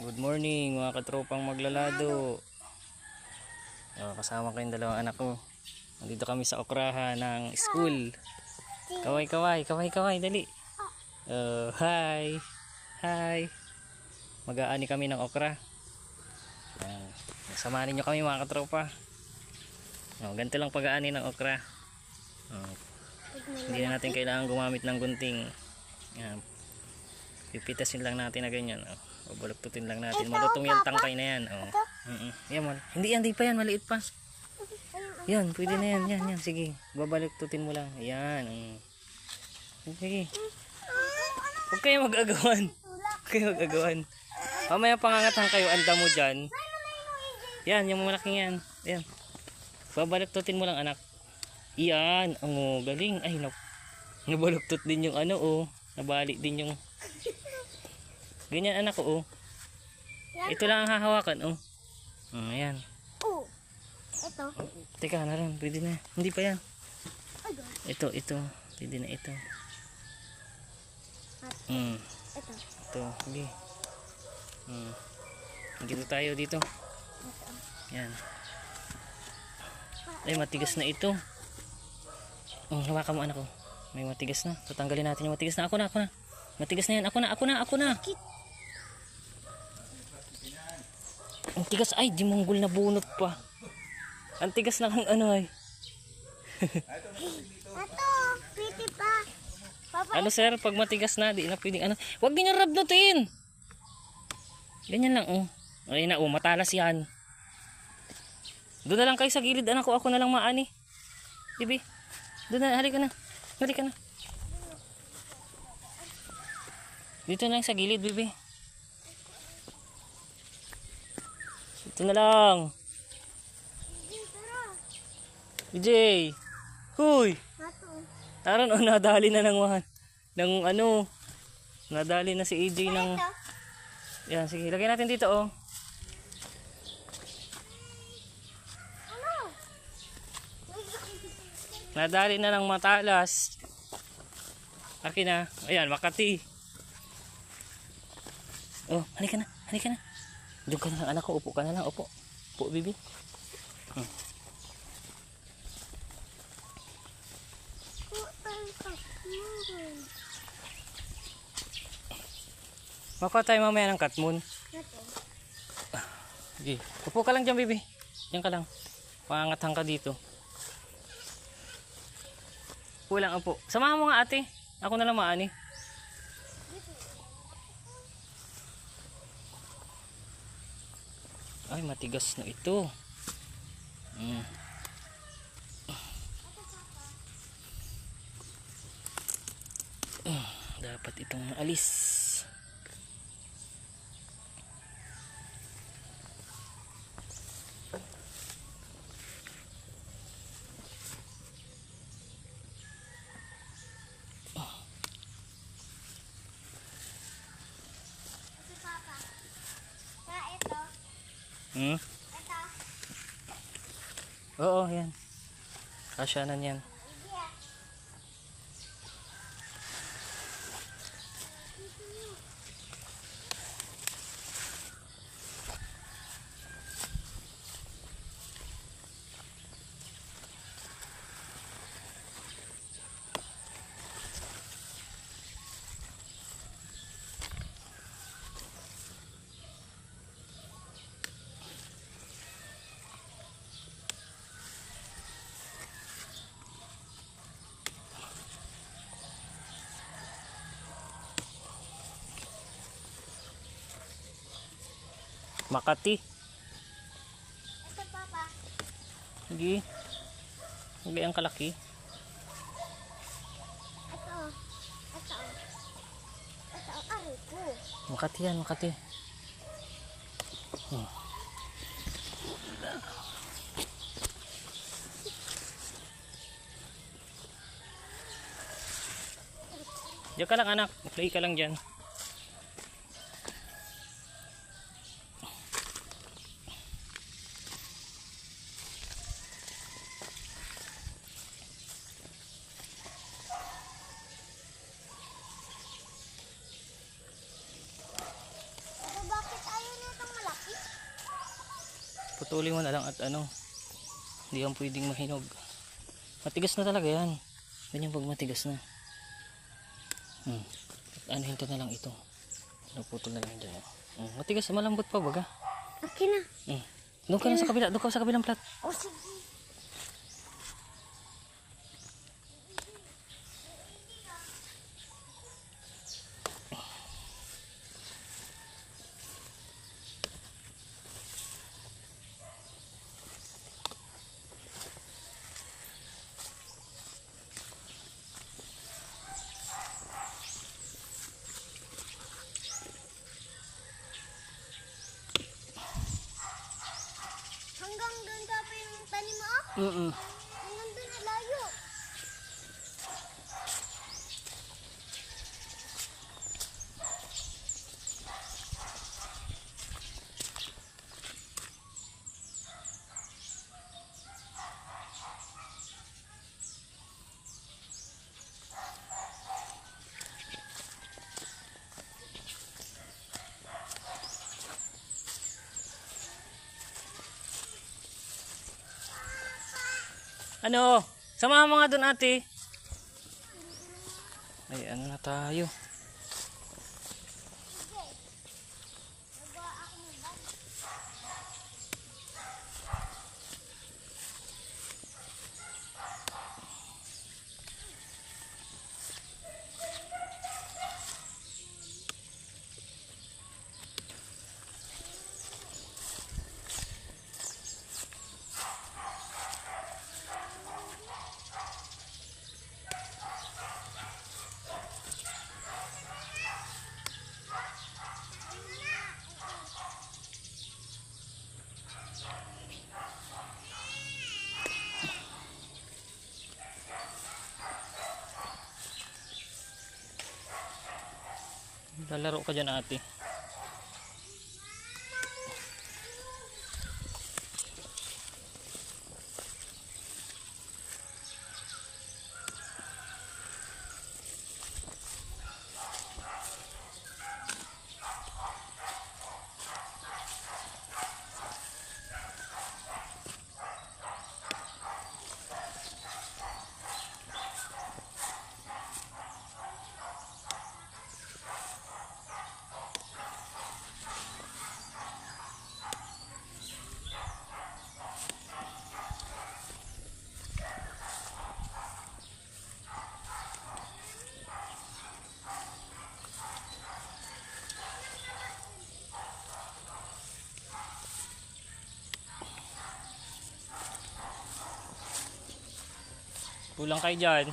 Good morning mga katropang maglalado. Oh, kasama ko yung dalawang anak ko. Nandito kami sa okrahan ng school. Kaway, kaway, kaway, kaway, dali. Oh, hi. Hi. Mag-aani kami ng okra. Yan. Samahan niyo kami mga katropa. Oh, ganito lang pag-aani ng okra. Oh, hindi na natin kailangan gumamit ng gunting. Yan. Pipitasin lang natin na ganyan. Oh. Babaluktutin lang natin. Malutong yung tangkay na yan. Oh. Mm Yan, mal- hindi yan, hindi pa yan. Maliit pa. Yan, pwede na yan. Yan, yan. Sige, babaluktutin mo lang. Yan. Mm. Sige. Huwag kayo mag-agawan. Huwag kayo mag-agawan. Mamaya pangangatan kayo, anda mo dyan. Yan, yung malaking yan. Yan. Babaluktutin mo lang, anak. Yan. Ang oh, galing. Ay, nap nabaluktot din yung ano, oh. Nabali din yung... Ganyan, anak ko, oh. Ito lang ang hahawakan, oh. Mm, ayan. Oh. Ito. Teka, naran, pwede na. Hindi pa yan. Ito, ito. Pwede na ito. Mm, Ito. ito, hindi. Mm. Dito tayo dito. Yan. Ay, matigas na ito. Oh, hawakan mo anak ko. May matigas na. Tatanggalin natin yung matigas na. Ako na, ako na. Matigas na yan. Ako na, ako na, ako na. Ang tigas ay, di monggol na bunot pa. Ang tigas na kang ano ay. Ito. Pretty pa. Papa, Ano sir, pag matigas na, di na pwedeng ano. Huwag ganyan rabnutin. Ganyan lang, oh. Ay na, oh, matalas yan. Doon na lang kayo sa gilid, anak ko. Ako na lang maani. Bibi. Doon na, halika na. Halika na. Dito na lang sa gilid, bibi. Dito na lang. BJ. Huy. Ito. Taron, oh, nadali na ng, ng ano, nadali na si AJ ng, yan, sige, lagay natin dito, oh. Ano? Nadali na ng matalas. Akin na. Ayan, Makati. Oh, halika na, halika na. Doon ka na lang, anak ko, upo ka na lang, upo. Upo, bibi. Makuha tayo mamaya ng katmun. Ito. Sige, upo ka lang dyan, bibi. Diyan ka lang. Pangangatang ka dito. Upo lang, upo. Samahan mo nga ate. Ako na lang maani. Ay, matigas na ito. Mm. Dapat itong maalis. Ito, Papa. Na, ito. Hmm? Ito. Oo, yan. Kasya na yan. Makati. Ito, Papa. Sige. Hindi ang kalaki. Ito. Ito. Ito. Aray ko. Makati yan, Makati. Hmm. Diyan ka lang anak. Play ka lang dyan. Putulin mo na lang at ano, hindi yan pwedeng mahinog. Matigas na talaga yan. Ganyan pag matigas na. Hmm. At ano hinto na lang ito. Naputol na lang dyan. oh. Hmm. Matigas, malambot pa baga. Akin na. Hmm. Doon ka na sa kabila, doon ka sa kabilang plat. O sige. Hanggang doon ka pa yung tanim mo? ah? Mm Hanggang doon na layo. Ano? Samahan mo nga doon ate. Ay, ano na tayo? Lalaro ka dyan ate. Kulang kayo dyan.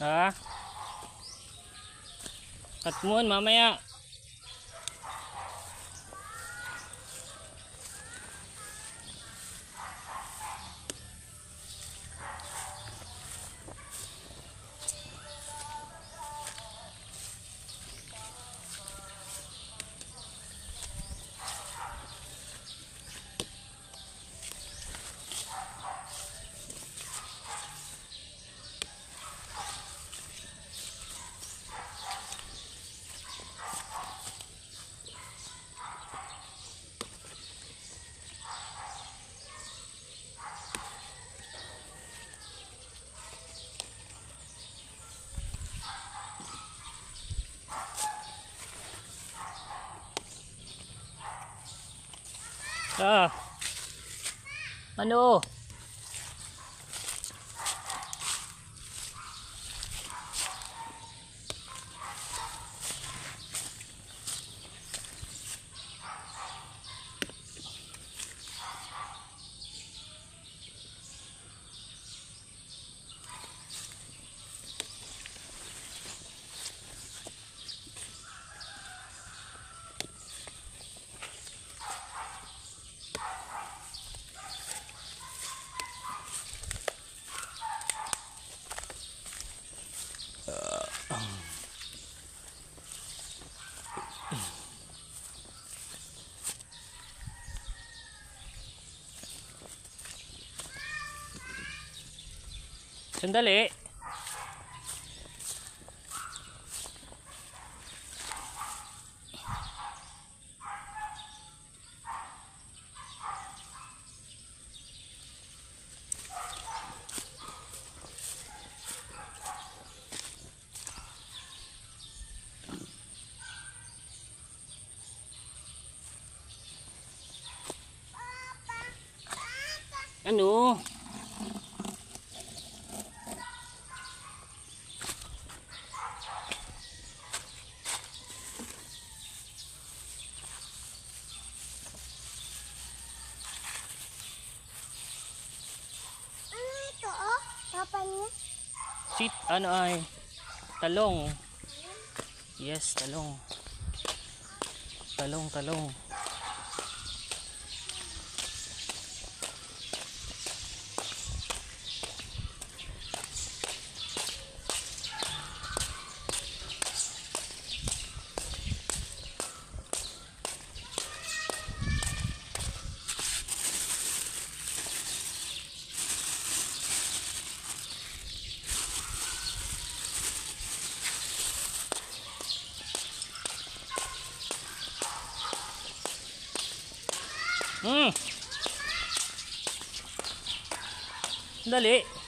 Ha? Cut mo mamaya. Ano? Sandali. Ano? Ano ito, oh? Papa niya? Sweet, ano ay? Talong. Yes, talong. Talong, talong. Hmm. Dali.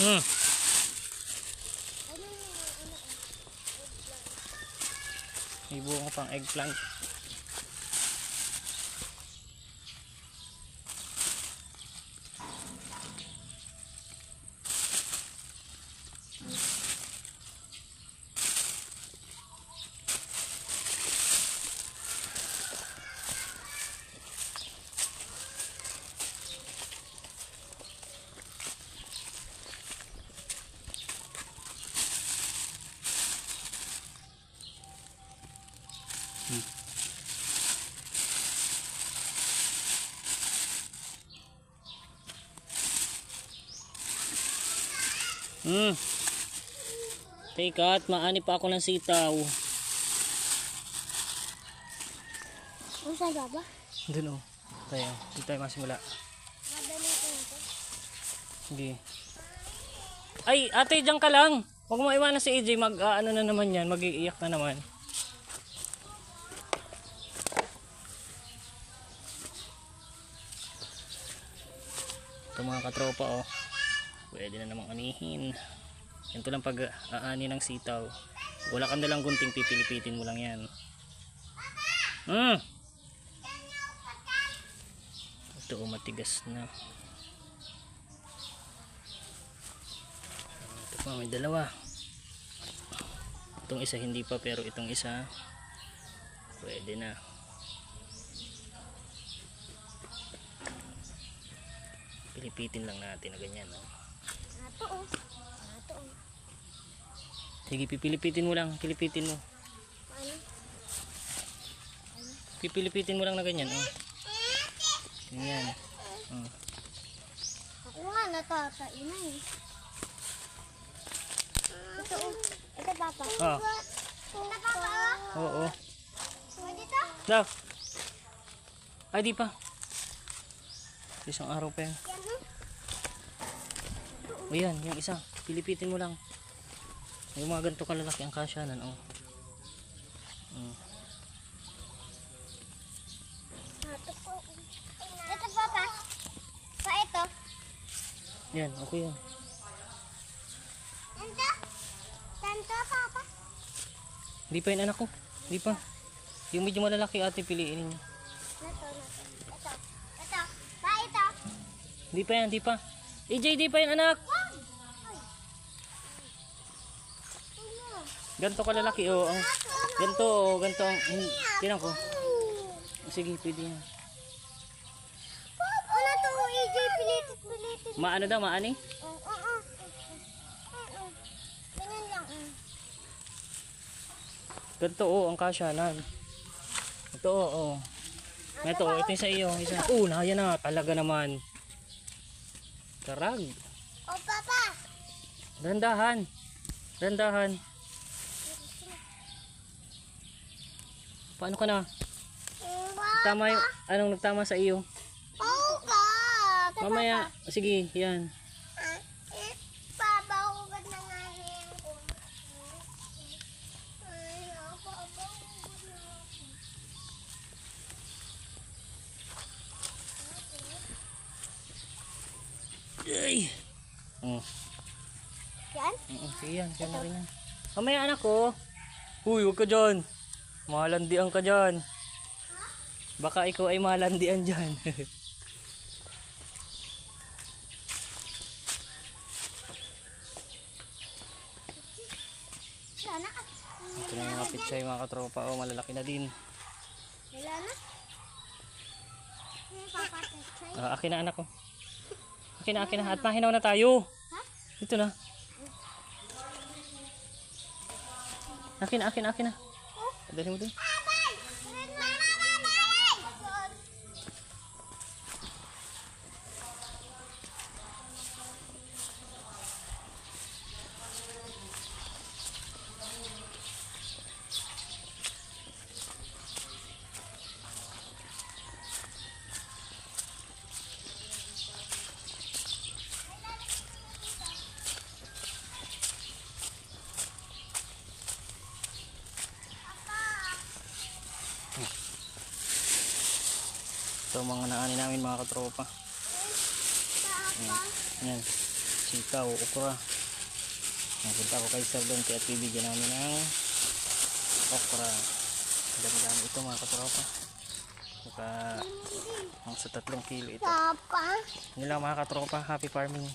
Hmm. Ano yung ano? May buo ko pang eggplant. Hmm. Teka, at maani pa ako ng sitaw. Ang sa baba? Doon oh. Tayo, dito tayo masimula. Madali ko ito. Sige. Ay, ate, diyan ka lang. Huwag mo iwanan si AJ, mag, ah, ano na naman yan, mag-iiyak na naman. Ito mga katropa oh. Pwede na namang anihin. Ganito lang pag aani ng sitaw. Wala ka nalang gunting pipilipitin mo lang yan. Hmm. Ito oh, matigas na. Ito pa, may dalawa. Itong isa hindi pa pero itong isa pwede na. Pilipitin lang natin na ganyan. Oh. Ato oh. Ato oh. Sige, pipilipitin mo lang. Pilipitin mo. Ano? Pipilipitin mo lang na ganyan. Oh. Ganyan. Oh. Ako nga natatainan eh. Ito oh. Ito papa. Oh. Ito papa oh. Oo. Pwede to? Daw. Ay, di pa. Isang araw pa yan. Yan oh. O yan, yung isa. Pilipitin mo lang. Yung mga ganito kalalaki ang kasyanan. Oh. Mm. Ito papa. Pa ito. Yan, okay yan. Tanto. Tanto papa. Di pa yun anak ko. Di pa. Yung medyo malalaki ate piliin niyo. Ito, ito. Ito. Pa ito. Di pa yan, di pa. AJ, di pa yan anak. Wag. Ay. Ano? Ganito kalalaki oh. Ang, ganito oh, ganito ang, hmm, tinan ko. Sige, pwede yan. Ano to? EJ, pilitit, pilitit. Maano daw, maani? Oo, oo. Ganyan lang. Ganito oh, ang kasyanan. Ito oh, oh. Ito, oh, ito yung sa iyo. Isa. Oh, na, yan na. Talaga naman. Karag. O, papa. Dandahan. Dandahan. Paano ka na? Tama yung, anong nagtama sa iyo? Mamaya, sige, yan. Ay. Oh. Yan? Oo, sige yan, yan na rin yan. Mamaya anak ko. Uy, huwag ka dyan. Malandian ka dyan. Baka ikaw ay malandian dyan. Ito na yung mga pitsay mga katropa. Oh, malalaki na din. Wala na? Ah, akin na anak ko. Akin na, akin na. At mahinaw na tayo. Ha? Dito na. Akin na, akin na, akin na. Dali mo din. Ito mga naani namin mga katropa. Ayan. Ayan. Sitaw, okra. Napunta ako kay Sir doon kaya bibigyan namin ng okra. Dami-dami ito mga katropa. Saka ang sa tatlong kilo ito. Yun lang mga katropa. Happy farming.